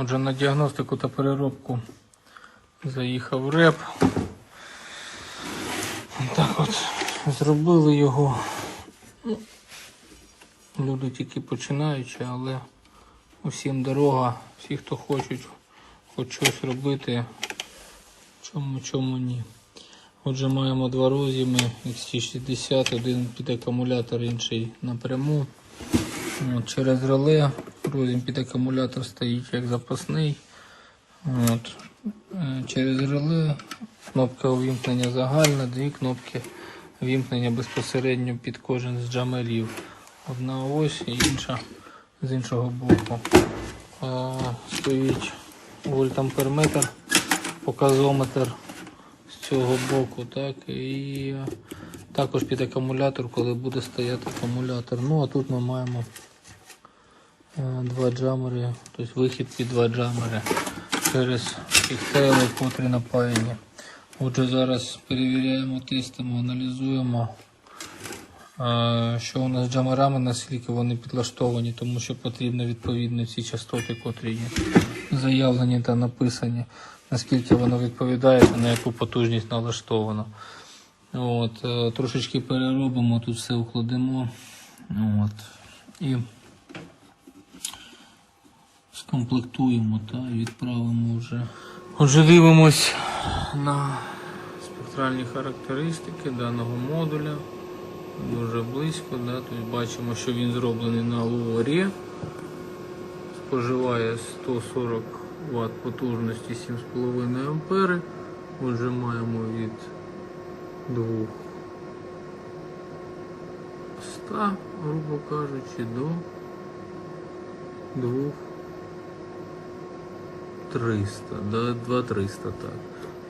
Отже, на діагностику та переробку заїхав реп. Так от зробили його. Ну, Люди тільки починаючи, але усім дорога, всі, хто хочуть хоч щось робити, чому чому ні. Отже, маємо два роз'єми XT60, один під акумулятор, інший напряму. От, через реле роз'єм під акумулятор стоїть як запасний. От. Е, Через реле кнопка увімкнення загальна, дві кнопки вімкнення безпосередньо під кожен з джамерів. Одна ось і інша з іншого боку. Е, Стоїть вольтамперметр, показометр з цього боку, так, і е, також під акумулятор, коли буде стояти акумулятор. Ну а тут ми маємо два джамери, тобто вихід під два джамери через піхтейли, котрі напаяні. Отже, зараз перевіряємо, тестимо, аналізуємо, е, що у нас з джамерами, наскільки вони підлаштовані, тому що потрібно відповідно ці частоти, котрі є заявлені та написані, наскільки воно відповідає та на яку потужність налаштовано. От, е, трошечки переробимо, тут все укладемо. От, і скомплектуємо та і відправимо вже. Отже, дивимось на спектральні характеристики даного модуля. Дуже близько, да? тобто бачимо, що він зроблений на луорі. Споживає 140 Вт потужності 7,5 ампери. Отже, маємо від 2 100, грубо кажучи, до 2 300, до 2300, так.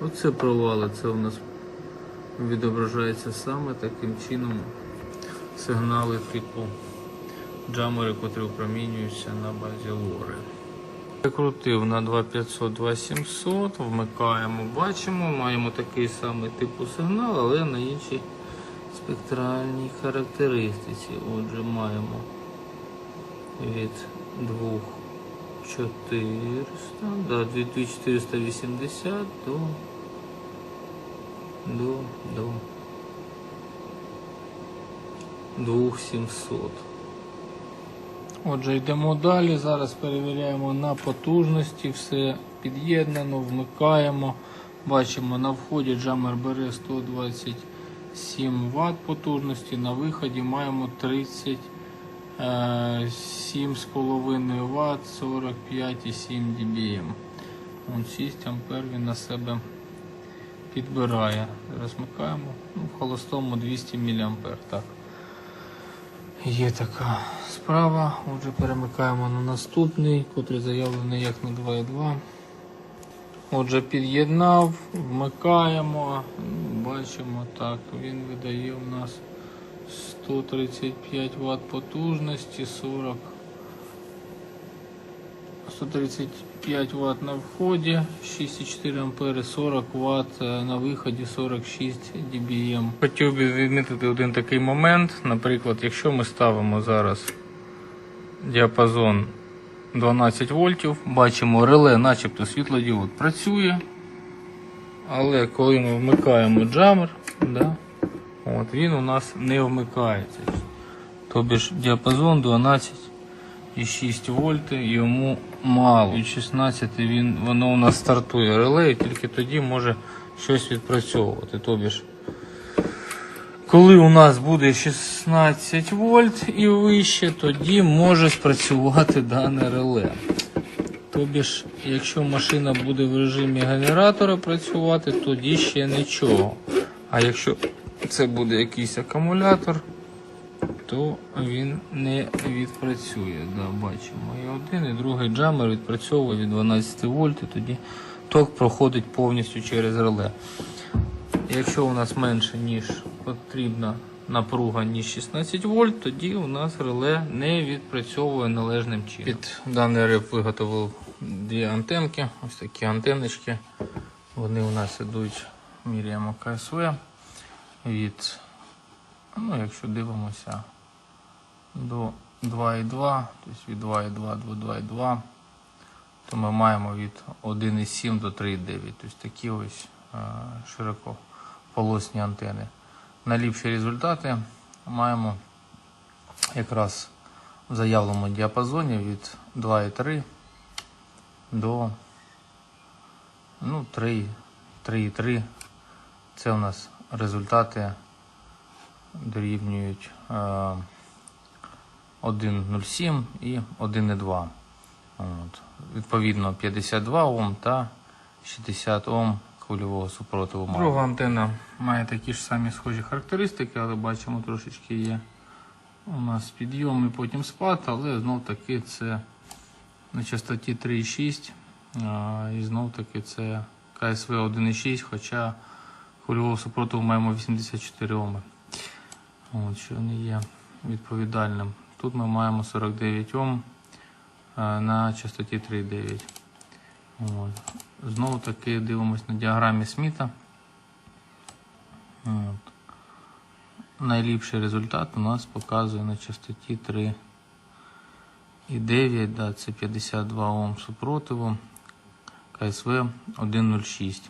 Оце провали, це у нас відображається саме таким чином сигнали типу джамери, котрі опромінюються на базі лори. Прикрутив на 2500 2700, вмикаємо, бачимо, маємо такий самий типу сигнал, але на іншій спектральній характеристиці. Отже, маємо від 2400 до 2480 до, до, до 2700. Отже, йдемо далі. Зараз перевіряємо на потужності, все під'єднано, вмикаємо. Бачимо, на вході джамер бере 127 Вт потужності, на виході маємо 37,5 Вт 45,7 dBm. Вон 6 ампер він на себе підбирає. Зараз вмикаємо. Ну, в холостому 200 мА. Так. Є така справа. Отже, перемикаємо на наступний, котрий заявлений як на 2.2. Отже, під'єднав, вмикаємо, бачимо так, він видає у нас 135 Вт потужності, 40 135 Вт на вході, 6,4 ампери, 40 Вт на виході, 46 dBm. Хотів би відмітити один такий момент. Наприклад, якщо ми ставимо зараз діапазон 12 вольтів, бачимо реле, начебто світлодіод працює. Але коли ми вмикаємо джамер, да, от, він у нас не вмикається. Тобі ж діапазон 12,6 вольти, йому мало. Від 16 він, воно у нас стартує реле і тільки тоді може щось відпрацьовувати. Тобі ж, коли у нас буде 16 вольт і вище, тоді може спрацювати дане реле. Тобі ж, якщо машина буде в режимі генератора працювати, тоді ще нічого. А якщо це буде якийсь акумулятор, то він не відпрацює. Да, бачимо. І один, і другий джамер відпрацьовує від 12 вольт, і тоді ток проходить повністю через реле. Якщо у нас менше, ніж потрібна напруга, ніж 16 вольт, тоді у нас реле не відпрацьовує належним чином. Під даний реп виготовив дві антенки, ось такі антеннички. Вони у нас ідуть міряємо КСВ від, ну якщо дивимося, до 2,2, тобто від 2,2 до 2,2 то ми маємо від 1,7 до 3,9. Тобто такі ось е, широкополосні антени. Найліпші результати маємо якраз в заявленому діапазоні від 2,3 до ну, 3,3. Це у нас результати дорівнюють е, 1,07 і 1,2. Відповідно 52 Ом та 60 Ом хвильового супротиву. має. Друга антенна має такі ж самі схожі характеристики, але бачимо трошечки є у нас підйом і потім спад, але знов таки це на частоті 3,6 і знов таки це КСВ 1,6, хоча хвильового супротиву маємо 84 Оми. От, що не є відповідальним. Тут ми маємо 49 Ом на частоті 3,9. Знову таки дивимось на діаграмі Сміта. От. Найліпший результат у нас показує на частоті 3,9, да, це 52 Ом супротиву, КСВ 1,06.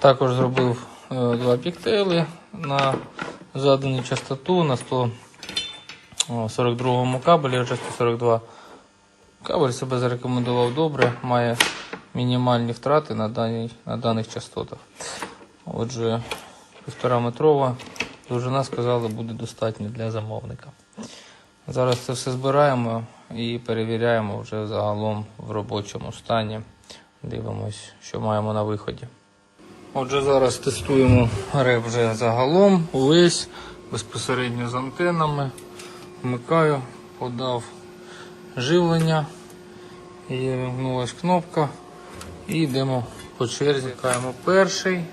Також зробив е, два піктейли на задану частоту на 142 кабелі, вже 142 Кабель себе зарекомендував добре, має мінімальні втрати на, даній, на даних частотах. Отже, півтора метрова довжина, сказали, буде достатньо для замовника. Зараз це все збираємо і перевіряємо вже загалом в робочому стані. Дивимось, що маємо на виході. Отже, зараз тестуємо реп вже загалом, увесь, безпосередньо з антенами. Вмикаю, подав живлення. Є вимкнулась кнопка. І йдемо по черзі. Вмикаємо перший.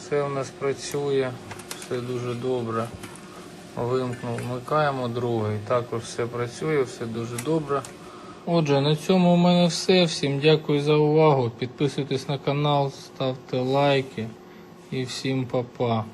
Все у нас працює, все дуже добре. Вимкнув, вмикаємо другий. Також все працює, все дуже добре. Отже, на цьому у мене все. Всім дякую за увагу. Підписуйтесь на канал, ставте лайки і всім па-па.